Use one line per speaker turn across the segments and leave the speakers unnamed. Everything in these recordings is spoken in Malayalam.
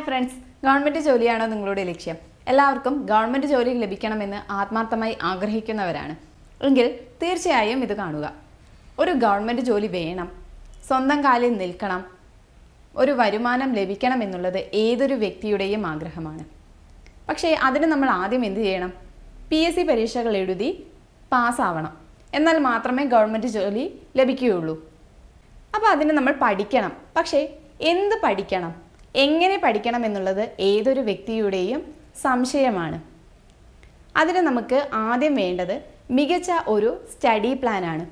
ഫ്രണ്ട്സ് ഗവൺമെന്റ് ജോലിയാണോ നിങ്ങളുടെ ലക്ഷ്യം? എല്ലാവർക്കും ഗവൺമെന്റ് ജോലി ലഭിക്കണമെന്ന് ആത്മാർത്ഥമായി ആഗ്രഹിക്കുന്നവരാണ്. എങ്കിൽ തീർച്ചയായും ഇത് കാണുക. ഒരു ഗവൺമെന്റ് ജോലി വേണം. സ്വന്തം കാലിൽ നിൽക്കണം. ഒരു വരുമാനം ലഭിക്കണം എന്നുള്ളത് ഏതൊരു വ്യക്തിയുടെയും ആഗ്രഹമാണ്. പക്ഷേ അതിന് നമ്മൾ ആദ്യം എന്ത് ചെയ്യണം? പി എസ് സി പരീക്ഷകൾ എഴുതി പാസ്സാവണം. എന്നാൽ മാത്രമേ ഗവൺമെന്റ് ജോലി ലഭിക്കുകയുള്ളൂ. അപ്പോൾ അതിന് നമ്മൾ പഠിക്കണം. പക്ഷേ എന്ത് പഠിക്കണം? എങ്ങനെ പഠിക്കണം എന്നുള്ളത് ഏതൊരു വ്യക്തിയുടെയും സംശയമാണ്. അതിന് നമുക്ക് ആദ്യം വേണ്ടത് മികച്ച ഒരു സ്റ്റഡി പ്ലാൻ ആണ്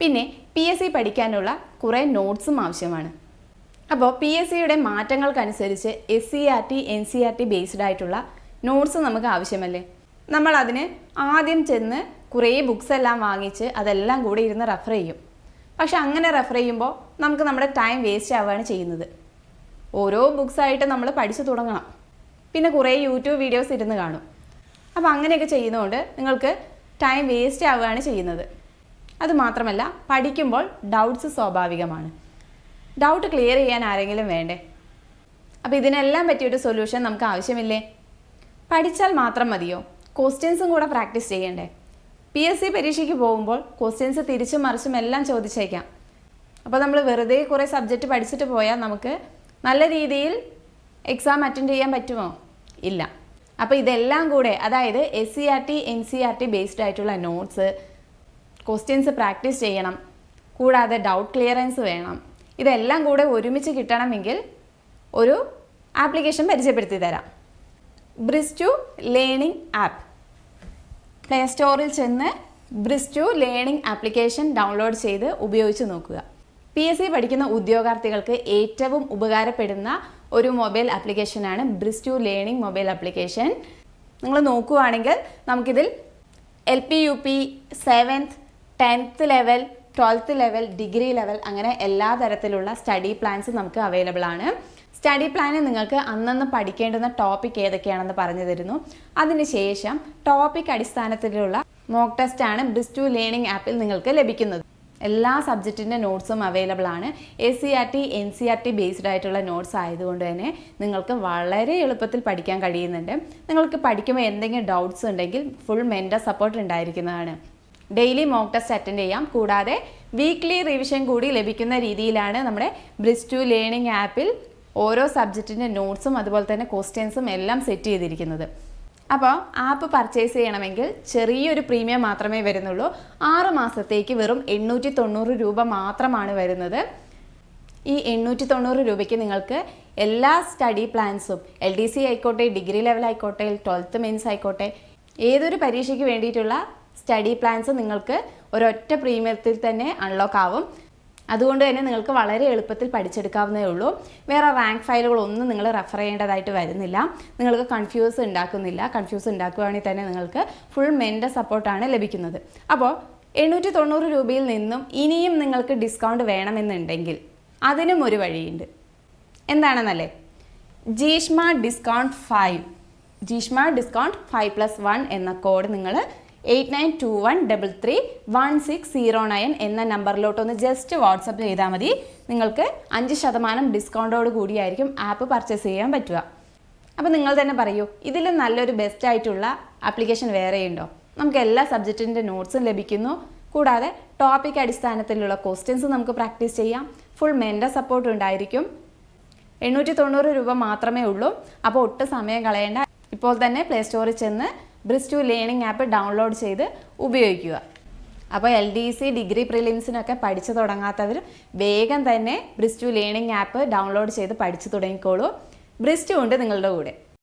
പിന്നെ പി എസ് സി പഠിക്കാനുള്ള കുറേ നോട്ട്സും ആവശ്യമാണ്. അപ്പോൾ പി എസ് സിയുടെ മാറ്റങ്ങൾക്കനുസരിച്ച് S C R T N C R T based ആയിട്ടുള്ള നോട്ട്സ് നമുക്ക് ആവശ്യമല്ലേ? നമ്മൾ അതിന് ആദ്യം ചെന്ന് കുറേ ബുക്സ് എല്ലാം വാങ്ങിച്ച് അതെല്ലാം കൂടി ഇരുന്ന് റെഫർ ചെയ്യും. പക്ഷെ അങ്ങനെ റെഫർ ചെയ്യുമ്പോൾ നമുക്ക് നമ്മുടെ ടൈം വേസ്റ്റ് ആവുകയാണ് ചെയ്യുന്നത്. ഓരോ ബുക്സ് ആയിട്ട് നമ്മൾ പഠിച്ചു തുടങ്ങണം. പിന്നെ കുറേ യൂട്യൂബ് വീഡിയോസ് ഇരുന്ന് കാണും. അപ്പോൾ അങ്ങനെയൊക്കെ ചെയ്യുന്നതുകൊണ്ട് നിങ്ങൾക്ക് ടൈം വേസ്റ്റ് ആവുകയാണ് ചെയ്യുന്നത്. അതുമാത്രമല്ല പഠിക്കുമ്പോൾ ഡൗട്ട്സ് സ്വാഭാവികമാണ്. ഡൗട്ട് ക്ലിയർ ചെയ്യാൻ ആരെങ്കിലും വേണ്ടേ? അപ്പോൾ ഇതിനെല്ലാം പറ്റിയൊരു സൊല്യൂഷൻ നമുക്ക് ആവശ്യമില്ലേ? പഠിച്ചാൽ മാത്രം മതിയോ? ക്വസ്റ്റ്യൻസും കൂടെ പ്രാക്ടീസ് ചെയ്യണ്ടേ? പി എസ് സി പരീക്ഷയ്ക്ക് പോകുമ്പോൾ ക്വസ്റ്റ്യൻസ് തിരിച്ചും മറിച്ചും എല്ലാം ചോദിച്ചേക്കാം. അപ്പോൾ നമ്മൾ വെറുതെ കുറേ സബ്ജക്റ്റ് പഠിച്ചിട്ട് പോയാൽ നമുക്ക് നല്ല രീതിയിൽ എക്സാം അറ്റൻഡ് ചെയ്യാൻ പറ്റുമോ? ഇല്ല. അപ്പോൾ ഇതെല്ലാം കൂടെ അതായത് S C R T N C R T based ആയിട്ടുള്ള നോട്ട്സ് ക്വസ്റ്റ്യൻസ് പ്രാക്ടീസ് ചെയ്യണം. കൂടാതെ ഡൗട്ട് ക്ലിയറൻസ് വേണം. ഇതെല്ലാം കൂടെ ഒരുമിച്ച് കിട്ടണമെങ്കിൽ ഒരു ആപ്ലിക്കേഷൻ പരിചയപ്പെടുത്തി തരാം. ബ്രിസ്റ്റു ലേണിംഗ് ആപ്പ് പ്ലേ സ്റ്റോറിൽ ചെന്ന് ബ്രിസ്റ്റു ലേണിംഗ് ആപ്ലിക്കേഷൻ ഡൗൺലോഡ് ചെയ്ത് ഉപയോഗിച്ച് നോക്കുക. പി എസ് സി പഠിക്കുന്ന ഉദ്യോഗാർത്ഥികൾക്ക് ഏറ്റവും ഉപകാരപ്പെടുന്ന ഒരു മൊബൈൽ ആപ്ലിക്കേഷനാണ് ബ്രിസ്റ്റു ലേണിംഗ് മൊബൈൽ ആപ്ലിക്കേഷൻ നിങ്ങൾ നോക്കുകയാണെങ്കിൽ നമുക്കിതിൽ L P U P seventh tenth level twelfth level degree level അങ്ങനെ എല്ലാ തരത്തിലുള്ള സ്റ്റഡി പ്ലാൻസ് നമുക്ക് അവൈലബിൾ ആണ്. സ്റ്റഡി പ്ലാനിൽ നിങ്ങൾക്ക് അന്നന്ന് പഠിക്കേണ്ടുന്ന ടോപ്പിക് ഏതൊക്കെയാണെന്ന് പറഞ്ഞു തരുന്നു. അതിനുശേഷം ടോപ്പിക് അടിസ്ഥാനത്തിലുള്ള മോക്ക് ടെസ്റ്റ് ആണ് ബ്രിസ്റ്റു ലേണിംഗ് ആപ്പിൽ നിങ്ങൾക്ക് ലഭിക്കുന്നത്. എല്ലാ സബ്ജക്റ്റിന്റെ നോട്ട്സും അവൈലബിൾ ആണ്. A C R T N C R T based ആയിട്ടുള്ള നോട്ട്സ് ആയതുകൊണ്ട് തന്നെ നിങ്ങൾക്ക് വളരെ എളുപ്പത്തിൽ പഠിക്കാൻ കഴിയുന്നുണ്ട്. നിങ്ങൾക്ക് പഠിക്കുമ്പോൾ എന്തെങ്കിലും ഡൗട്ട്സ് ഉണ്ടെങ്കിൽ ഫുൾ മെന്റർ സപ്പോർട്ട് ഉണ്ടായിരിക്കുന്നതാണ്. ഡെയിലി മോക്ക് ടെസ്റ്റ് അറ്റൻഡ് ചെയ്യാം. കൂടാതെ വീക്ക്ലി റിവിഷൻ കൂടി ലഭിക്കുന്ന രീതിയിലാണ് നമ്മുടെ ബ്രിസ്റ്റു ലേണിംഗ് ആപ്പിൽ ഓരോ സബ്ജക്റ്റിന്റെ നോട്ട്സും അതുപോലെ തന്നെ ക്വസ്റ്റ്യൻസും എല്ലാം സെറ്റ് ചെയ്തിരിക്കുന്നത്. അപ്പോൾ ആപ്പ് പർച്ചേസ് ചെയ്യണമെങ്കിൽ ചെറിയൊരു പ്രീമിയം മാത്രമേ വരുന്നുള്ളൂ. ആറ് മാസത്തേക്ക് വെറും എണ്ണൂറ്റി തൊണ്ണൂറ് രൂപ മാത്രമാണ് വരുന്നത്. ഈ എണ്ണൂറ്റി തൊണ്ണൂറ് രൂപയ്ക്ക് നിങ്ങൾക്ക് എല്ലാ സ്റ്റഡി പ്ലാൻസും എൽ ഡി സി ആയിക്കോട്ടെ ഡിഗ്രി ലെവൽ ആയിക്കോട്ടെ ട്വൽത്ത് മെയിൻസ് ആയിക്കോട്ടെ ഏതൊരു പരീക്ഷയ്ക്ക് വേണ്ടിയിട്ടുള്ള സ്റ്റഡി പ്ലാൻസ് നിങ്ങൾക്ക് ഒരൊറ്റ പ്രീമിയത്തിൽ തന്നെ അൺലോക്ക് ആവും. അതുകൊണ്ട് തന്നെ നിങ്ങൾക്ക് വളരെ എളുപ്പത്തിൽ പഠിച്ചെടുക്കാവുന്നേ ഉള്ളൂ. വേറെ റാങ്ക് ഫയലുകളൊന്നും നിങ്ങൾ റെഫർ ചെയ്യേണ്ടതായിട്ട് വരുന്നില്ല. നിങ്ങൾക്ക് കൺഫ്യൂസ് ഉണ്ടാക്കുന്നില്ല. കൺഫ്യൂസ് ഉണ്ടാക്കുകയാണെങ്കിൽ തന്നെ നിങ്ങൾക്ക് ഫുൾ മെന്റെ സപ്പോർട്ടാണ് ലഭിക്കുന്നത്. അപ്പോൾ എണ്ണൂറ്റി തൊണ്ണൂറ് രൂപയിൽ നിന്നും ഇനിയും നിങ്ങൾക്ക് ഡിസ്കൗണ്ട് വേണമെന്നുണ്ടെങ്കിൽ അതിനും ഒരു വഴിയുണ്ട്. എന്താണെന്നല്ലേ? Jeeshma discount five Jeeshma discount five plus one എന്ന കോഡ് നിങ്ങൾ eight nine two one double three one six zero nine എന്ന നമ്പറിലോട്ടൊന്ന് ജസ്റ്റ് വാട്സപ്പ് ചെയ്താൽ മതി. നിങ്ങൾക്ക് അഞ്ച് ശതമാനം ഡിസ്കൗണ്ടോട് കൂടിയായിരിക്കും ആപ്പ് പർച്ചേസ് ചെയ്യാൻ പറ്റുക. അപ്പോൾ നിങ്ങൾ തന്നെ പറയൂ ഇതിൽ നല്ലൊരു ബെസ്റ്റ് ആയിട്ടുള്ള ആപ്ലിക്കേഷൻ വേറെയുണ്ടോ നമുക്ക് എല്ലാ സബ്ജക്റ്റിന്റെ നോട്ട്സും ലഭിക്കുന്നു. കൂടാതെ ടോപ്പിക് അടിസ്ഥാനത്തിലുള്ള ക്വസ്റ്റ്യൻസ് നമുക്ക് പ്രാക്ടീസ് ചെയ്യാം. ഫുൾ മെന്റൽ സപ്പോർട്ട് ഉണ്ടായിരിക്കും. എണ്ണൂറ്റി തൊണ്ണൂറ് രൂപ മാത്രമേ ഉള്ളൂ. അപ്പോൾ ഒട്ടും സമയം കളയേണ്ട. ഇപ്പോൾ തന്നെ പ്ലേ സ്റ്റോറിൽ ചെന്ന് ബ്രിസ്റ്റു ലേണിംഗ് ആപ്പ് ഡൗൺലോഡ് ചെയ്ത് ഉപയോഗിക്കുക. അപ്പോൾ എൽ ഡി സി ഡിഗ്രി പ്രിലിംസിനൊക്കെ പഠിച്ചു തുടങ്ങാത്തവർ വേഗം തന്നെ ബ്രിസ്റ്റു ലേണിംഗ് ആപ്പ് ഡൗൺലോഡ് ചെയ്ത് പഠിച്ചു തുടങ്ങിക്കോളൂ. ബ്രിസ്റ്റു ഉണ്ട് നിങ്ങളുടെ കൂടെ.